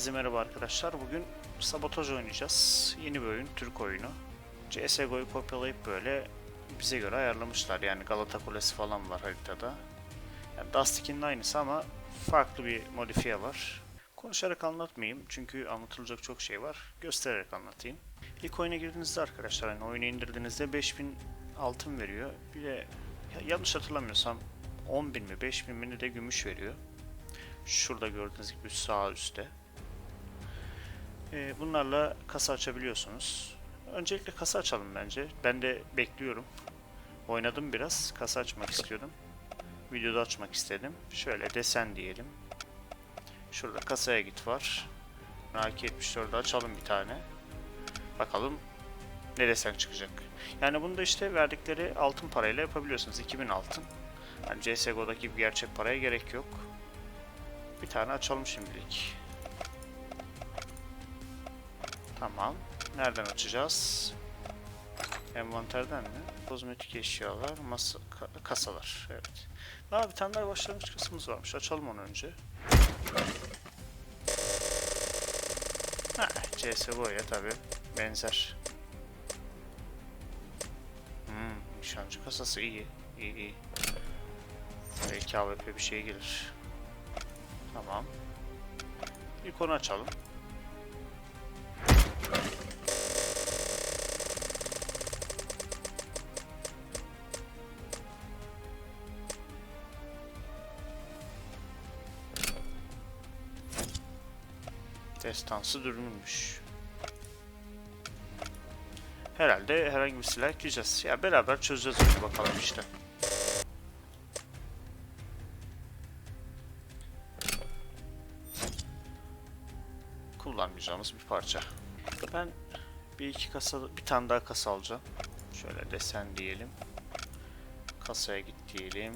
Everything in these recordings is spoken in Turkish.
Herkese merhaba arkadaşlar. Bugün sabotaj oynayacağız. Yeni bir oyun, Türk oyunu. CSGO'yu kopyalayıp böyle bize göre ayarlamışlar. Yani Galata Kulesi falan var haritada. Yani Dust 2'nin aynısı ama farklı bir modifiye var. Konuşarak anlatmayayım çünkü anlatılacak çok şey var. Göstererek anlatayım. İlk oyuna girdiğinizde arkadaşlar, hani oyunu indirdiğinizde 5000 altın veriyor. Bir de ya- yanlış hatırlamıyorsam 10.000 mi 5000 mi de gümüş veriyor. Şurada gördüğünüz gibi sağ üstte. Ee, bunlarla kasa açabiliyorsunuz. Öncelikle kasa açalım bence. Ben de bekliyorum. Oynadım biraz. Kasa açmak istiyordum. Videoda açmak istedim. Şöyle desen diyelim. Şurada kasaya git var. AK-74'ü açalım bir tane. Bakalım ne desen çıkacak. Yani bunu da işte verdikleri altın parayla yapabiliyorsunuz. 2000 altın. Yani CSGO'daki gerçek paraya gerek yok. Bir tane açalım şimdilik. Tamam. Nereden açacağız? Envanterden mi? Kozmetik eşyalar, masa, ka- kasalar. Evet. Daha bir tane daha başlangıç kısmımız varmış. Açalım onu önce. Ha, CSGO'ya tabi benzer. Hmm, nişancı kasası iyi. İyi iyi. Belki AWP bir şey gelir. Tamam. İlk onu açalım. Destansı dürümüymüş. Herhalde herhangi bir silah ekleyeceğiz. Ya beraber çözeceğiz onu bakalım işte. Kullanmayacağımız bir parça. Ben bir iki kasa, bir tane daha kasa alacağım. Şöyle desen diyelim. Kasaya git diyelim.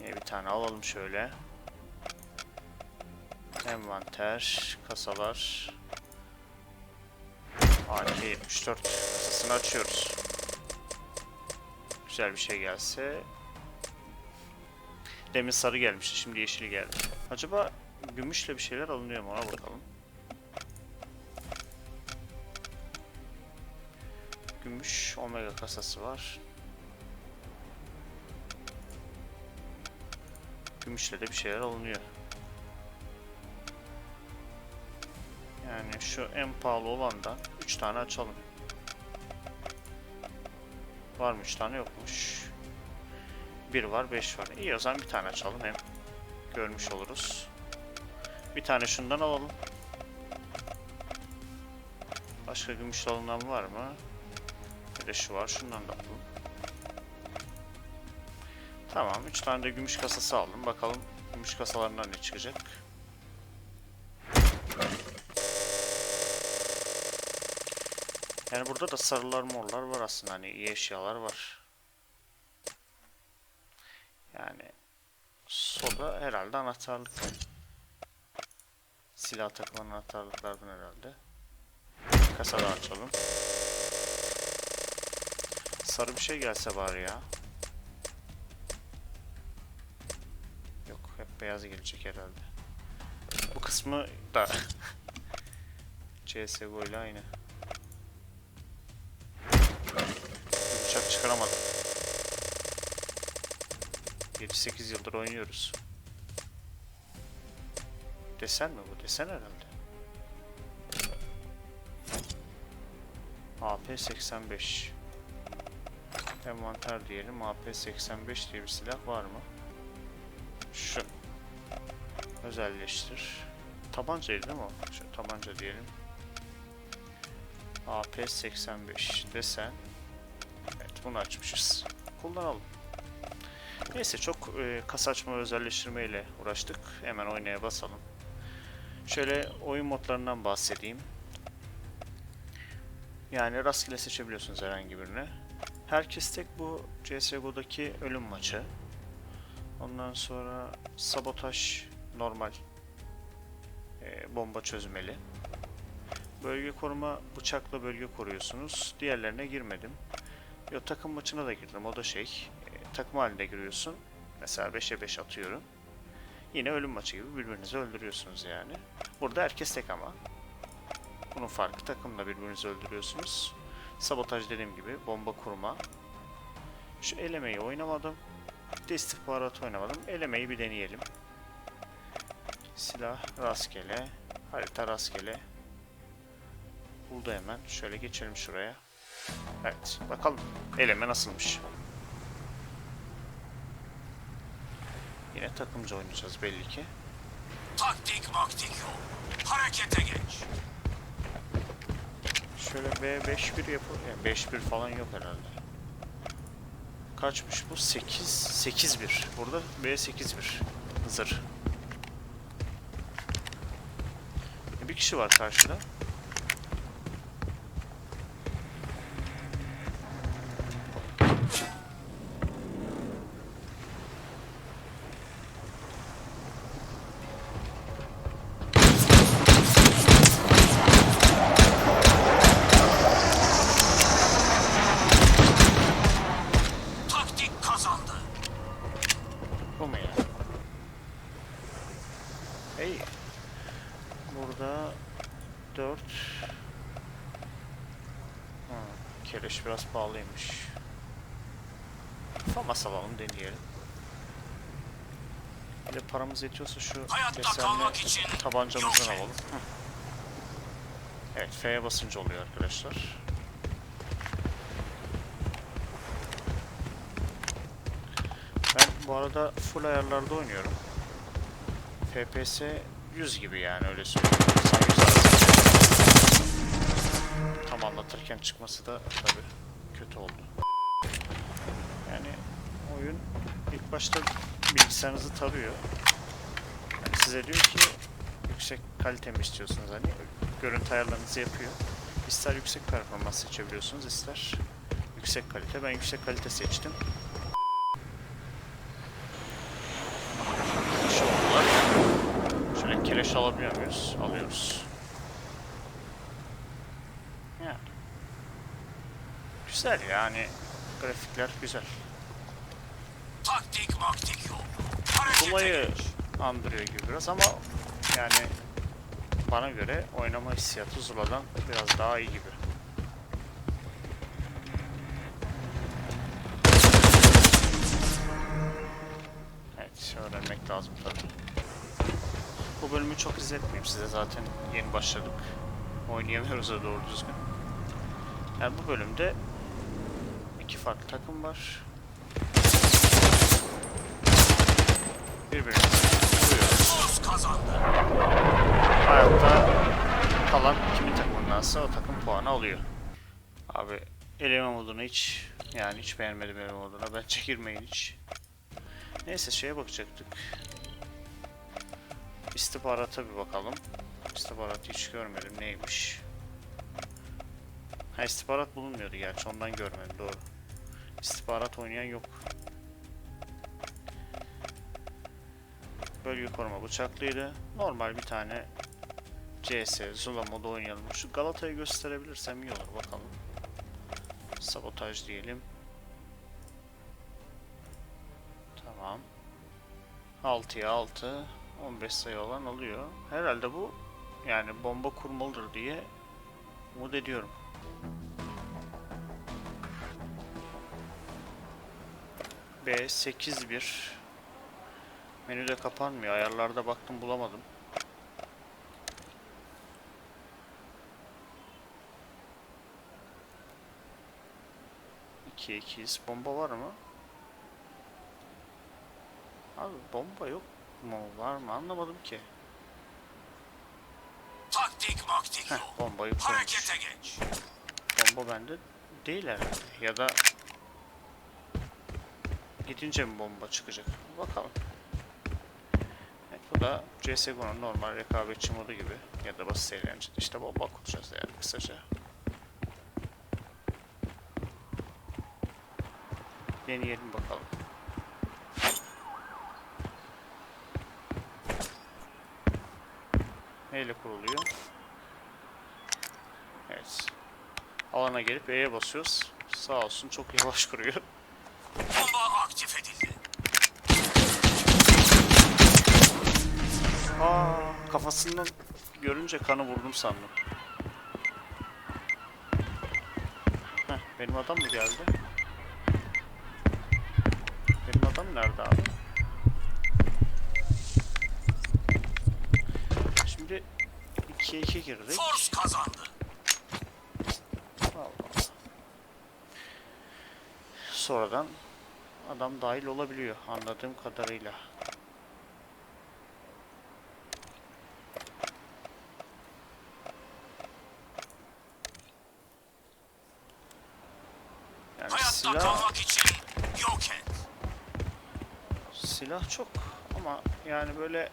Bir tane alalım şöyle. Envanter, kasalar. AK-74 kasasını açıyoruz. Güzel bir şey gelse. Demin sarı gelmişti, şimdi yeşil geldi. Acaba gümüşle bir şeyler alınıyor mu ona bakalım. Gümüş omega kasası var. Gümüşle de bir şeyler alınıyor. Yani şu en pahalı olandan 3 tane açalım. Var mı 3 tane yokmuş. 1 var 5 var. İyi o zaman bir tane açalım hem görmüş oluruz. Bir tane şundan alalım. Başka gümüş alınan var mı? Bir de şu var. Şundan da alalım. Tamam. 3 tane de gümüş kasası aldım. Bakalım gümüş kasalarından ne çıkacak. Yani burada da sarılar morlar var aslında. Hani iyi eşyalar var. Yani soda herhalde anahtarlık. Silah takılan anahtarlıklardan herhalde. Kasada açalım. Sarı bir şey gelse bari ya. Yok hep beyaz gelecek herhalde. Bu kısmı da CSGO ile aynı. Bir bıçak çıkaramadım. 7-8 yıldır oynuyoruz. Desen mi bu? Desen herhalde. AP85 Envanter diyelim. AP85 diye bir silah var mı? Şu. Özelleştir. Tabancaydı değil mi o? Şu tabanca diyelim. AP85 desen. Bunu açmışız. Kullanalım. Neyse çok e, kasa açma özelleştirme ile uğraştık. Hemen oynaya basalım. Şöyle oyun modlarından bahsedeyim. Yani rastgele seçebiliyorsunuz herhangi birini. Herkes tek bu CSGO'daki ölüm maçı. Ondan sonra sabotaj normal e, bomba çözmeli. Bölge koruma bıçakla bölge koruyorsunuz. Diğerlerine girmedim. Yo takım maçına da girdim. O da şey. e, takım halinde giriyorsun. Mesela 5'e 5 atıyorum. Yine ölüm maçı gibi birbirinizi öldürüyorsunuz yani. Burada herkes tek ama. Bunun farkı takımla birbirinizi öldürüyorsunuz. Sabotaj dediğim gibi bomba kurma. Şu elemeyi oynamadım. Bir oynamadım. Elemeyi bir deneyelim. Silah rastgele. Harita rastgele. Buldu hemen. Şöyle geçelim şuraya. Evet. Bakalım. Eleme nasılmış. Yine takımcı oynayacağız belli ki. Taktik maktik yok. Harekete geç. Şöyle B5-1 yapalım. Yani 5-1 falan yok herhalde. Kaçmış bu? 8 8-1. Burada B8-1. Zır. Bir kişi var karşıda. Taktik kazandı. Bu mu ya? Hey. Burada 4 ha, Kereş biraz pahalıymış. Famas alalım deneyelim. Bir de paramız yetiyorsa şu desenli tabancamızdan alalım. Hı. Evet F'ye basınca oluyor arkadaşlar. Ben bu arada full ayarlarda oynuyorum. FPS 100 gibi yani öyle söyleyeyim. 90 100 arası. Tam anlatırken çıkması da tabii kötü oldu. Yani oyun ilk başta bilgisayarınızı tarıyor. Yani size diyor ki yüksek kalite mi istiyorsunuz hani görüntü ayarlarınızı yapıyor. İster yüksek performans seçebiliyorsunuz ister yüksek kalite. Ben yüksek kalite seçtim. Şöyle kereş alabiliyor muyuz? Alıyoruz. Yani. Güzel yani. Grafikler güzel. Taktik maktik yok. Geç. andırıyor gibi biraz ama yani bana göre oynama hissiyatı Zula'dan biraz daha iyi gibi. Evet, öğrenmek lazım tabii. Bu bölümü çok izletmeyeyim size zaten yeni başladık. Oynayamıyoruz da doğru düzgün. Yani bu bölümde iki farklı takım var. Boz kazandı. Hayatta kalan kimin takımındansa o takım puanı alıyor. Abi eleme modunu hiç yani hiç beğenmedim eleme moduna. Bence girmeyin hiç. Neyse şeye bakacaktık. İstihbarata bir bakalım. İstihbaratı hiç görmedim. Neymiş? Ha istihbarat bulunmuyordu gerçi ondan görmedim doğru. İstihbarat oynayan yok. Bölge koruma bıçaklıydı. Normal bir tane CS, Zula modu oynayalım. Şu Galata'yı gösterebilirsem iyi olur bakalım. Sabotaj diyelim. Tamam. 6'ya 6. 15 sayı olan alıyor. Herhalde bu yani bomba kurmalıdır diye umut ediyorum. B81 Menüde kapanmıyor. Ayarlarda baktım bulamadım. İki ikiyiz. Bomba var mı? Abi bomba yok mu? Var mı? Anlamadım ki. Taktik maktik Heh, yok. bombayı koymuş. Harekete geç. Bomba bende değil herhalde. Ya da gidince mi bomba çıkacak? Bakalım. Evet, bu da CSGO'nun normal rekabetçi modu gibi. Ya da basit eğlenceli. İşte bomba kuracağız yani kısaca. Deneyelim bakalım. Neyle kuruluyor? Evet. Alana gelip E'ye basıyoruz. Sağ olsun çok yavaş kuruyor. Kafasından görünce kanı vurdum sandım. Heh, benim adam mı geldi? Benim adam nerede abi? Şimdi 2'ye 2 girdik. Force kazandı. Allah Allah. Sonradan adam dahil olabiliyor anladığım kadarıyla. Yani Hayatta silah, kalmak için yok et. silah çok ama yani böyle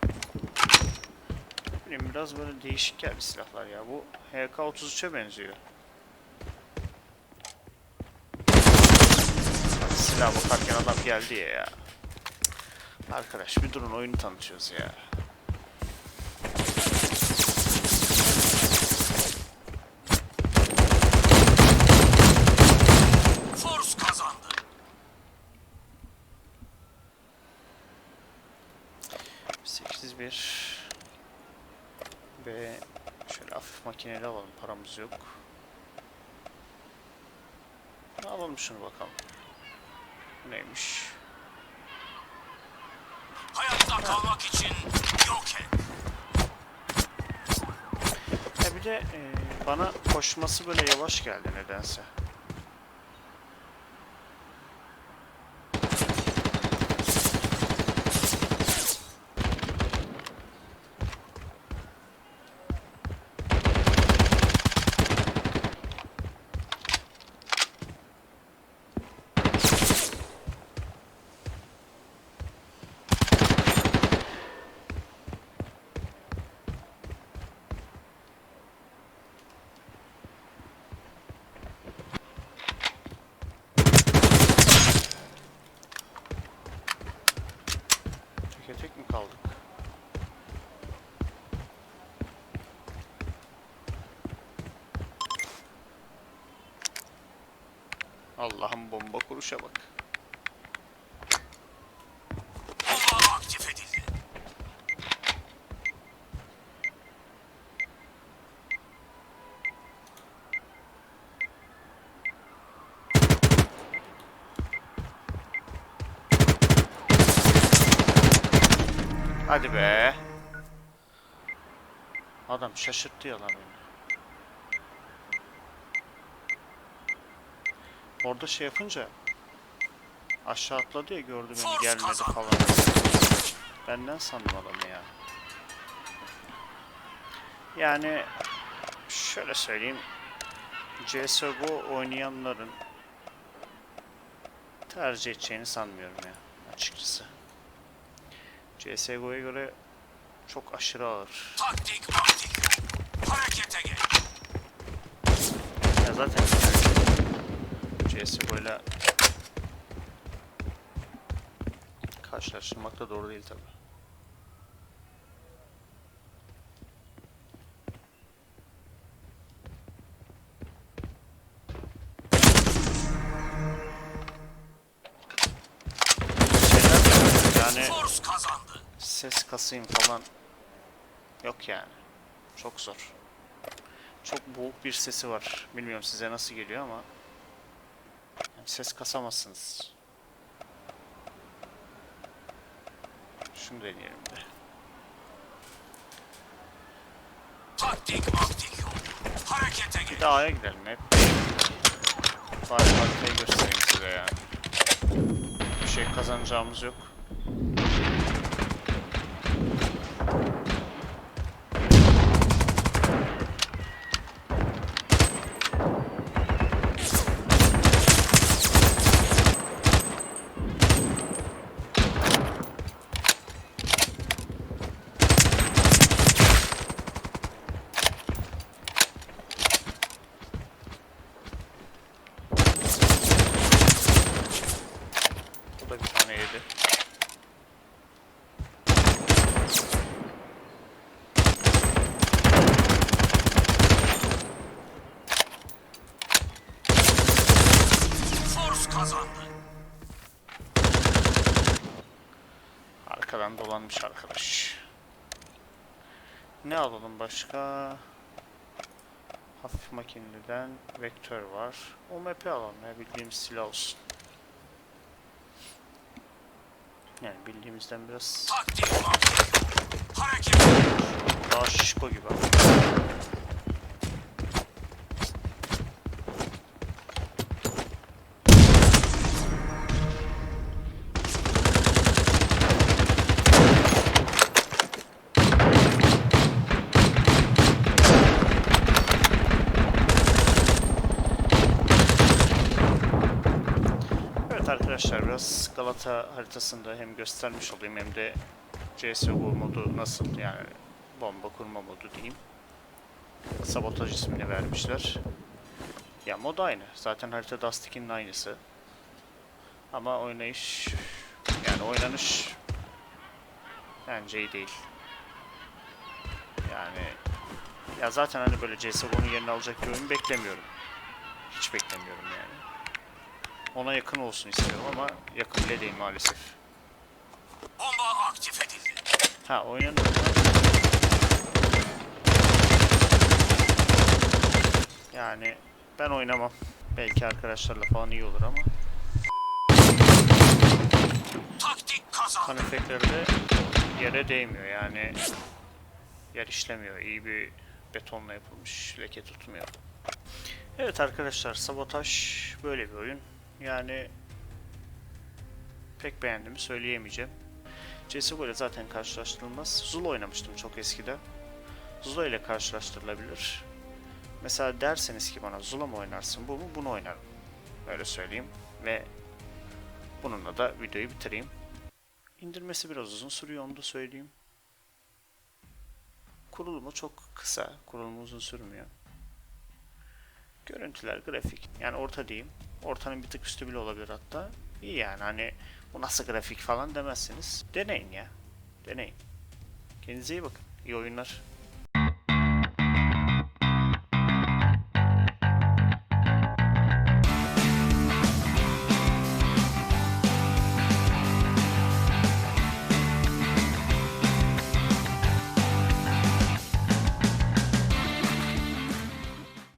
bileyim biraz böyle değişik geldi silahlar ya. Bu HK33'e benziyor. Silah bakarken adam geldi ya ya. Arkadaş bir durun oyunu tanıtıyoruz ya. Force kazandı. Sekiz bir ve şöyle hafif makineli alalım paramız yok. Alalım şunu bakalım. Neymiş? Hayatta kalmak için yok et. Ya bir de e, bana koşması böyle yavaş geldi nedense. Teke tek mi kaldık? Allah'ım bomba kuruşa bak. Bomba aktif edildi. Hadi be. Adam şaşırttı ya lan beni. Orada şey yapınca aşağı atladı ya gördü beni gelmedi falan. Benden sandım adamı ya. Yani şöyle söyleyeyim. CSGO oynayanların tercih edeceğini sanmıyorum ya açıkçası. CSGO'ya göre çok aşırı ağır. Taktik maktik. Harekete geç. Ya zaten CSGO ile karşılaştırmak da doğru değil tabi. Yani ses kasayım falan yok yani. Çok zor. Çok boğuk bir sesi var. Bilmiyorum size nasıl geliyor ama ses kasamazsınız. Şunu deneyelim de. Taktik maktik. Harekete Bir geç. de A'ya gidelim hep. Bari haritayı göstereyim size yani. Bir şey kazanacağımız yok. Bu da bir tane yedi. Force kazandı. Arkadan dolanmış arkadaş. Ne alalım başka? Hafif makineden vektör var. OMP alalım ya bildiğimiz silah olsun. Yani bildiğimizden biraz daha şişko gibi. Galata haritasında hem göstermiş olayım hem de CSGO modu nasıl yani bomba kurma modu diyeyim. Sabotaj ismini vermişler. Ya mod aynı. Zaten harita Dust 2'nin aynısı. Ama oynayış yani oynanış bence iyi değil. Yani ya zaten hani böyle CSGO'nun yerini alacak bir oyun beklemiyorum. Hiç beklemiyorum yani. Ona yakın olsun istiyorum ama yakın bile değil maalesef. Bomba aktif edildi. Ha oynanır. Yani ben oynamam. Belki arkadaşlarla falan iyi olur ama. Taktik kazandı. Kan efektleri de yere değmiyor yani. Yer işlemiyor. İyi bir betonla yapılmış. Leke tutmuyor. Evet arkadaşlar sabotaj böyle bir oyun. Yani pek beğendiğimi söyleyemeyeceğim. CSGO ile zaten karşılaştırılmaz. Zula oynamıştım çok eskiden. Zula ile karşılaştırılabilir. Mesela derseniz ki bana Zula mı oynarsın bu mu bunu oynarım. Öyle söyleyeyim. Ve bununla da videoyu bitireyim. İndirmesi biraz uzun sürüyor onu da söyleyeyim. Kurulumu çok kısa. Kurulumu uzun sürmüyor. Görüntüler, grafik. Yani orta diyeyim. Ortanın bir tık üstü bile olabilir hatta. İyi yani hani bu nasıl grafik falan demezsiniz. Deneyin ya. Deneyin. Kendinize iyi bakın. İyi oyunlar.